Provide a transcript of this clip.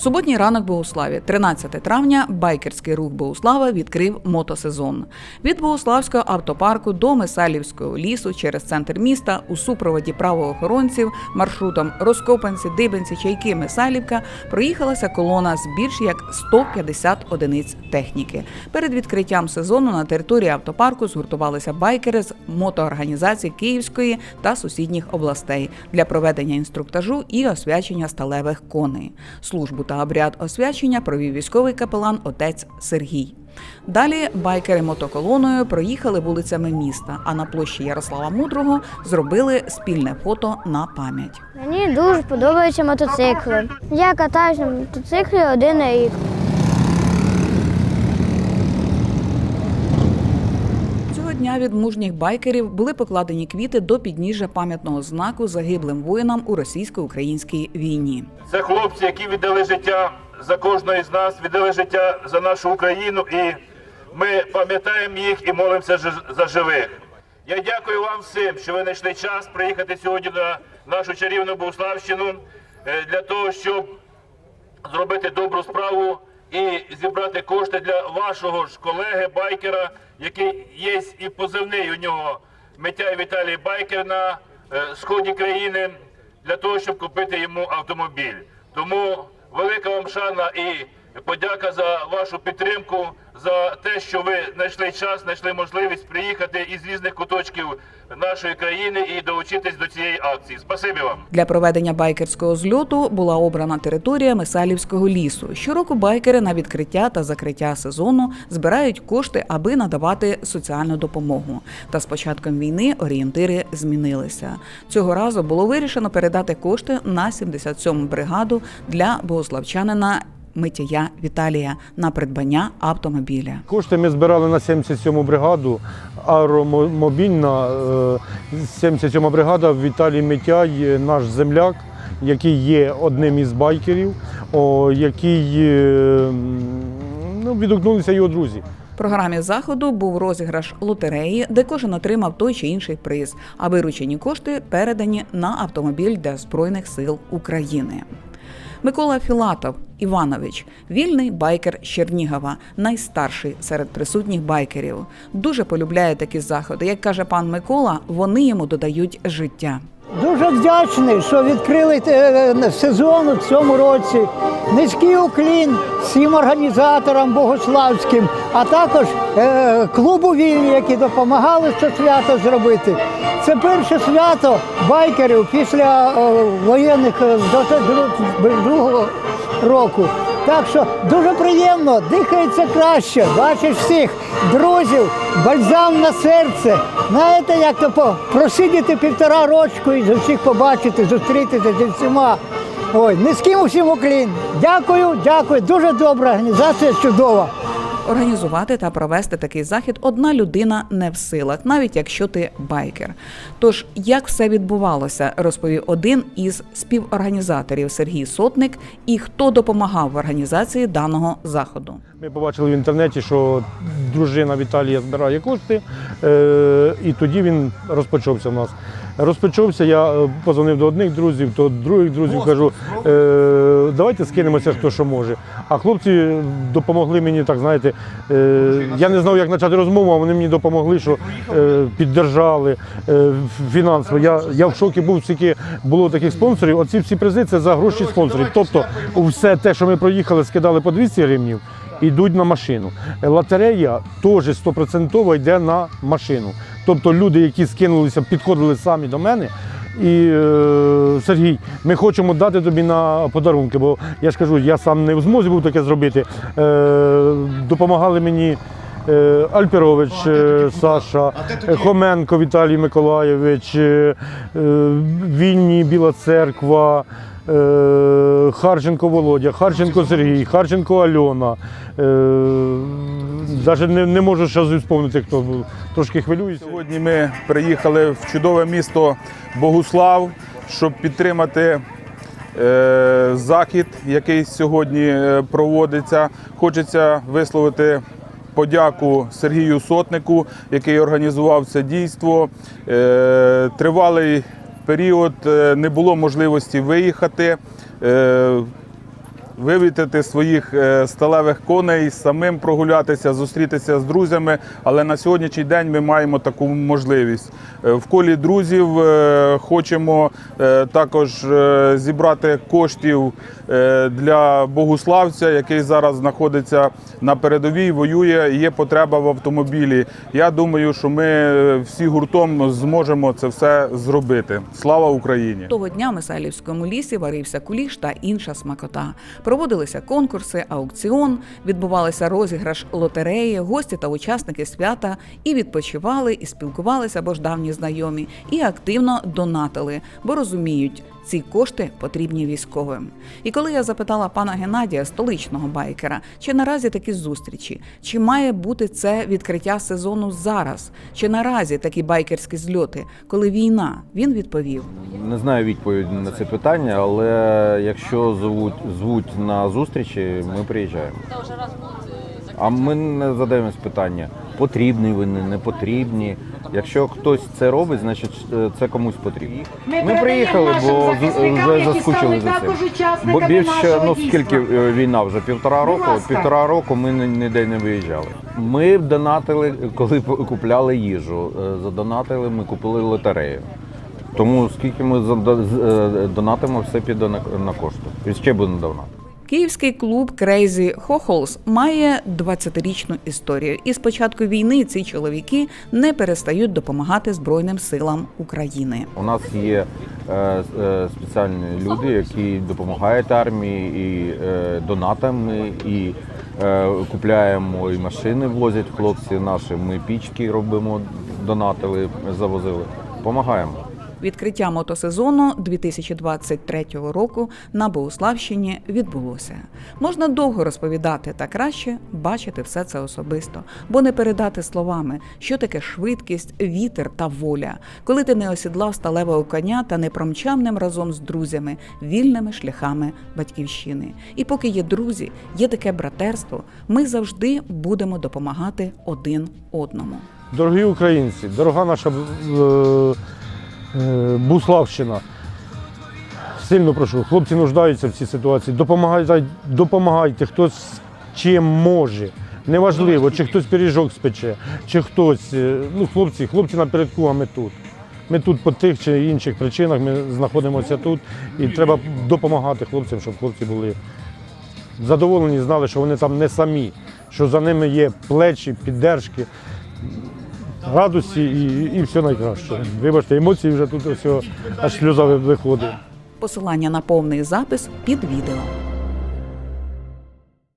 Суботній ранок Богуславі, 13 травня, байкерський рух Богуслава відкрив мотосезон. Від Богуславського автопарку до Месалівського лісу через центр міста у супроводі правоохоронців маршрутом Роскопанці, Дибенці, Чайки, Месалівка проїхалася колона з більш як 150 одиниць техніки. Перед відкриттям сезону на території автопарку згуртувалися байкери з мотоорганізацій Київської та сусідніх областей для проведення інструктажу і освячення сталевих коней. Службу та обряд освячення провів військовий капелан отець Сергій. Далі байкери мотоколоною проїхали вулицями міста, а на площі Ярослава Мудрого зробили спільне фото на пам'ять. Мені дуже подобаються мотоцикли. Я катаюся на мотоциклі один рік. Цього дня від мужніх байкерів були покладені квіти до підніжжя пам'ятного знаку загиблим воїнам у російсько-українській війні. Це хлопці, які віддали життя за кожного з нас, віддали життя за нашу Україну, і ми пам'ятаємо їх і молимося за живих. Я дякую вам всім, що ви знайшли час приїхати сьогодні на нашу чарівну Богуславщину е, для того, щоб зробити добру справу і зібрати кошти для вашого ж колеги байкера, який є і позивний у нього Митяй Віталій Байкер на е, сході країни, для того, щоб купити йому автомобіль. Тому велика вам шана і подяка за вашу підтримку, за те, що ви знайшли час, знайшли можливість приїхати із різних куточків нашої країни і долучитись до цієї акції. Спасибі вам. Для проведення байкерського зльоту була обрана територія Месалівського лісу. Щороку байкери на відкриття та закриття сезону збирають кошти, аби надавати соціальну допомогу. Та з початком війни орієнтири змінилися. Цього разу було вирішено передати кошти на 77-му бригаду для богославчанина Митяя Віталія на придбання автомобіля. Кошти ми збирали на 77-му бригаду, аеромобільна, е, 77-ма бригада Віталій Митяй, е, наш земляк, який є одним із байкерів, який е, ну, відгукнулися його друзі. В програмі заходу був розіграш лотереї, де кожен отримав той чи інший приз, а виручені кошти передані на автомобіль для Збройних сил України. Микола Філатов Іванович, вільний байкер Чернігова, найстарший серед присутніх байкерів. Дуже полюбляє такі заходи. Як каже пан Микола, вони йому додають життя. Дуже вдячний, що відкрили е, сезон у цьому році. Низький уклін всім організаторам богославським, а також е, клубу вільні, які допомагали це свято зробити. Це перше свято байкерів після е, воєнних е, до 22 року. Так що дуже приємно, дихається краще. Бачиш всіх друзів, бальзам на серце. Знаєте, як то просидіти півтора рочку і з усіх побачити, зустрітися зі всіма. Ой, низьким усім уклін. Дякую, дякую. Дуже добра організація, чудова. Організувати та провести такий захід одна людина не в силах, навіть якщо ти байкер. Тож, як все відбувалося, розповів один із співорганізаторів Сергій Сотник і хто допомагав в організації даного заходу. Ми побачили в інтернеті, що дружина Віталія збирає кошти, е, і тоді він розпочався в нас. Розпочався, я е, позвонив до одних друзів, до других друзів кажу, е, давайте скинемося, хто що може. А хлопці допомогли мені, так знаєте, е, я не знав, як почати розмову, а вони мені допомогли, що е, піддержали е, фінансово. Я, я в шокі був, скільки було таких спонсорів. Оці всі призи це за гроші спонсорів. Тобто, все те, що ми проїхали, скидали по 200 гривнів йдуть на машину. Лотерея теж стопроцентово йде на машину. Тобто люди, які скинулися, підходили самі до мене. І е, Сергій, ми хочемо дати тобі на подарунки, бо я ж кажу, я сам не в змозі був таке зробити. Е, допомагали мені е, Альпірович е, Саша, Хоменко Віталій Миколайович, е, Вільні Біла Церква. Е, Харченко Володя, Харченко Сергій, Харченко Альона. Навіть не, не можу зараз вспомнити, хто. Трошки хвилююся. Сьогодні ми приїхали в чудове місто Богуслав, щоб підтримати е, захід, який сьогодні е, проводиться. Хочеться висловити подяку Сергію Сотнику, який організував це дійство. Е, тривалий період е, не було можливості виїхати. Вивітити своїх е, сталевих коней, самим прогулятися, зустрітися з друзями. Але на сьогоднішній день ми маємо таку можливість. Е, В колі друзів е, хочемо також зібрати коштів для богуславця, який зараз знаходиться на передовій, воює. Є потреба в автомобілі. Я думаю, що ми всі гуртом зможемо це все зробити. Слава Україні! Того дня в Мисайлівському лісі варився куліш та інша смакота. Проводилися конкурси, аукціон, відбувалися розіграш лотереї, гості та учасники свята і відпочивали, і спілкувалися, бо ж давні знайомі, і активно донатили, бо розуміють, ці кошти потрібні військовим. І коли я запитала пана Геннадія, столичного байкера, чи наразі такі зустрічі, чи має бути це відкриття сезону зараз, чи наразі такі байкерські зльоти, коли війна, він відповів. Не знаю відповіді на це питання, але якщо звуть, звуть на зустрічі, ми приїжджаємо. А ми не задаємось питання, потрібні вони, не потрібні. Якщо хтось це робить, значить е, це комусь потрібно. Ми приїхали, бо вже заскучили за цим. Бо більше, ну скільки е, війна вже півтора року, півтора року ми ніде не виїжджали. Ми донатили, коли купляли їжу. е, Задонатили, ми купили лотерею. Тому скільки ми донатимо, все піде на, на кошти. І ще буде донат. Київський клуб Crazy Хохолс має 20-річну історію, і з початку війни ці чоловіки не перестають допомагати Збройним силам України. У нас є е, е, спеціальні люди, які допомагають армії і е, донатами, і е, купляємо і машини, возять хлопці наші. Ми пічки робимо, донатили, завозили. Помагаємо. Відкриття мотосезону 2023 року на Богуславщині відбулося. Можна довго розповідати та краще бачити все це особисто, бо не передати словами, що таке швидкість, вітер та воля, коли ти не осідлав сталевого коня та не промчав ним разом з друзями вільними шляхами батьківщини. І поки є друзі, є таке братерство, ми завжди будемо допомагати один одному. Дорогі українці, дорога наша е, Буславщина. Сильно прошу, хлопці нуждаються в цій ситуації. Допомагайте, допомагайте, хто чим може. Неважливо, чи хтось пиріжок спече, чи хтось. е, Ну, хлопці, хлопці напередку, а ми тут. Ми тут по тих чи інших причинах ми знаходимося тут і треба допомагати хлопцям, щоб хлопці були задоволені, знали, що вони там не самі, що за ними є плечі, піддержки радості і, і все найкраще. Вибачте, емоції вже тут все аж сльоза виходить. Посилання на повний запис під відео.